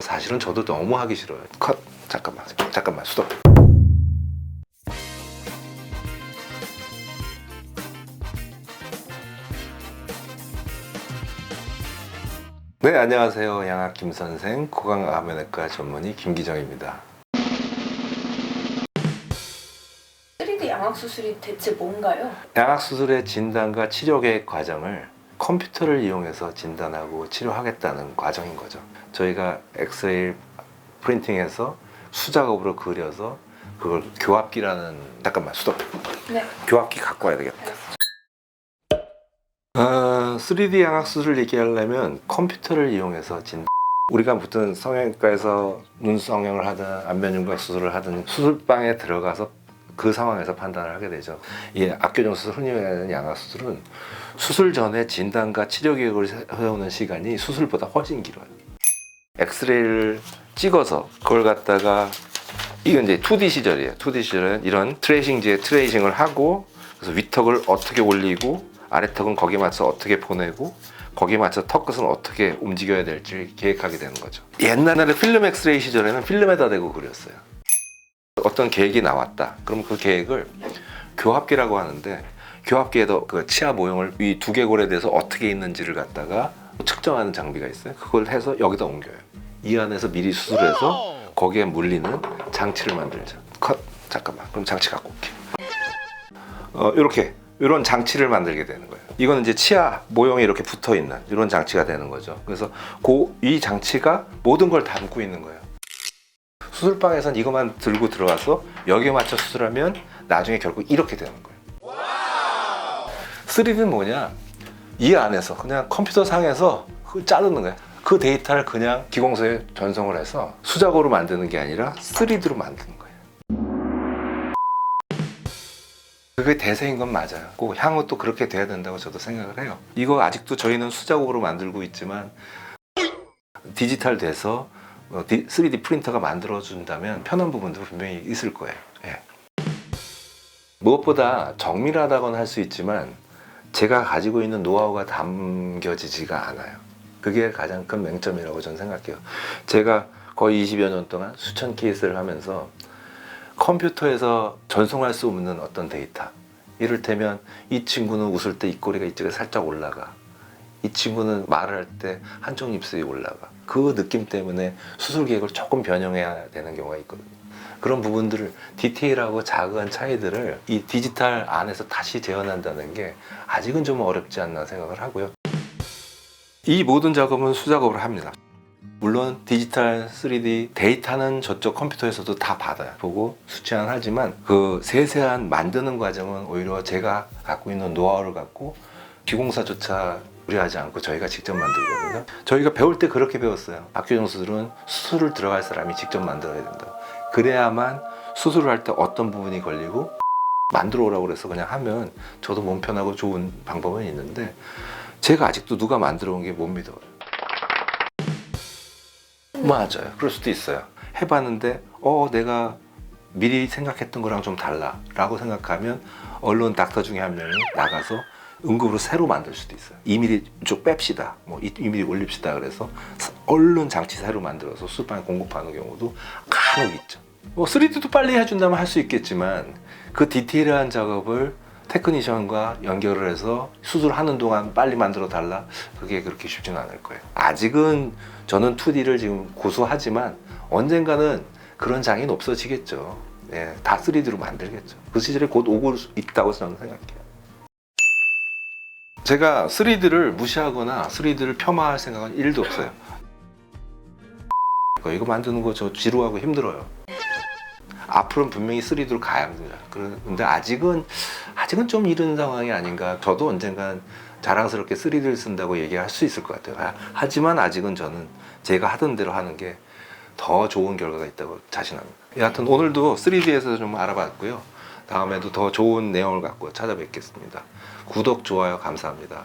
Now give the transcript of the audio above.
사실은 저도 너무 하기 싫어요. 컷. 잠깐만. 잠깐만. 수도. 네, 안녕하세요. 양학 김 선생, 고강암면외과 전문의 김기정입니다. 3D 양악 수술이 대체 뭔가요? 양악 수술의 진단과 치료 계획 과정을 컴퓨터를 이용해서 진단하고 치료하겠다는 과정인 거죠. 저희가 엑스레이 프린팅해서 수작업으로 그려서 그걸 교합기라는 잠깐만 수도 네. 교합기 갖고 와야 되겠다. 어, 3D 양악 수술을 얘기하려면 컴퓨터를 이용해서 진 우리가 무슨 성형외과에서 눈 성형을 하든 안면 윤곽 수술을 하든 수술방에 들어가서 그 상황에서 판단을 하게 되죠. 이 악교정 수술 흔히 하는 양악 수술은 수술 전에 진단과 치료 계획을 세우는 시간이 수술보다 훨씬 길어요. 엑스레이를 찍어서 그걸 갖다가 이건 이제 2D 시절이에요. 2D 시절은 이런 트레이싱지에 트레이싱을 하고 그래서 위턱을 어떻게 올리고 아래턱은 거기에 맞춰 어떻게 보내고 거기에 맞춰 턱끝은 어떻게 움직여야 될지 계획하게 되는 거죠. 옛날에 필름 엑스레이 시절에는 필름에다 대고 그렸어요. 어떤 계획이 나왔다. 그럼 그 계획을 교합기라고 하는데 교합기에도 그 치아 모형을 이 두개골에 대해서 어떻게 있는지를 갖다가 측정하는 장비가 있어요. 그걸 해서 여기다 옮겨요. 이 안에서 미리 수술해서 거기에 물리는 장치를 만들죠. 컷. 잠깐만. 그럼 장치 갖고 올게. 어, 이렇게 이런 장치를 만들게 되는 거예요. 이거는 이제 치아 모형이 이렇게 붙어 있는 이런 장치가 되는 거죠. 그래서 그, 이 장치가 모든 걸 담고 있는 거예요. 수술방에선 이것만 들고 들어와서 여기에 맞춰 수술하면 나중에 결국 이렇게 되는 거예요. 3D는 뭐냐? 이 안에서 그냥 컴퓨터 상에서 그 자르는 거예요. 그 데이터를 그냥 기공소에 전송을 해서 수작업으로 만드는 게 아니라 3D로 만드는 거예요. 그게 대세인 건 맞아요. 꼭 향후 또 그렇게 돼야 된다고 저도 생각을 해요. 이거 아직도 저희는 수작업으로 만들고 있지만 디지털 돼서 3D 프린터가 만들어준다면 편한 부분도 분명히 있을 거예요. 예. 무엇보다 정밀하다고는 할 수 있지만 제가 가지고 있는 노하우가 담겨지지가 않아요. 그게 가장 큰 맹점이라고 저는 생각해요. 제가 거의 20여 년 동안 수천 케이스를 하면서 컴퓨터에서 전송할 수 없는 어떤 데이터. 이를테면 이 친구는 웃을 때 입꼬리가 이쪽에 살짝 올라가. 이 친구는 말을 할 때 한쪽 입술이 올라가. 그 느낌 때문에 수술 계획을 조금 변형해야 되는 경우가 있거든요. 그런 부분들을 디테일하고 작은 차이들을 이 디지털 안에서 다시 재현한다는 게 아직은 좀 어렵지 않나 생각을 하고요. 이 모든 작업은 수작업을 합니다. 물론 디지털 3D 데이터는 저쪽 컴퓨터에서도 다 받아요. 보고 수치환하지만 그 세세한 만드는 과정은 오히려 제가 갖고 있는 노하우를 갖고 기공사조차 의뢰하지 않고 저희가 직접 만들거든요. 저희가 배울 때 그렇게 배웠어요. 박규정 수술은 수술을 들어갈 사람이 직접 만들어야 된다. 그래야만 수술을 할 때 어떤 부분이 걸리고 만들어 오라고 그래서 그냥 하면 저도 몸 편하고 좋은 방법은 있는데 제가 아직도 누가 만들어 온 게 못 믿어요. 맞아요. 그럴 수도 있어요. 해봤는데, 어, 내가 미리 생각했던 거랑 좀 달라. 라고 생각하면, 언론 닥터 중에 한 명이 나가서 응급으로 새로 만들 수도 있어요. 2mm 쪽 뺍시다. 뭐 2mm 올립시다. 그래서 얼른 장치 새로 만들어서 수술방에 공급하는 경우도 간혹 있죠. 뭐 3D도 빨리 해준다면 할 수 있겠지만 그 디테일한 작업을 테크니션과 연결을 해서 수술하는 동안 빨리 만들어 달라 그게 그렇게 쉽지는 않을 거예요 아직은 저는 2D를 지금 고수하지만 언젠가는 그런 장애는 없어지겠죠 예, 다 3D로 만들겠죠 그 시절에 곧 오고 있다고 저는 생각해요 제가 3D를 무시하거나 3D를 폄하할 생각은 1도 없어요 이거 만드는 거 저 지루하고 힘들어요 앞으로는 분명히 3D로 가야 합니다. 그런데 아직은 아직은 좀 이른 상황이 아닌가. 저도 언젠간 자랑스럽게 3D를 쓴다고 얘기할 수 있을 것 같아요. 아, 하지만 아직은 저는 제가 하던 대로 하는 게 더 좋은 결과가 있다고 자신합니다. 여하튼 오늘도 3D에서 좀 알아봤고요. 다음에도 더 좋은 내용을 갖고 찾아뵙겠습니다. 구독, 좋아요 감사합니다.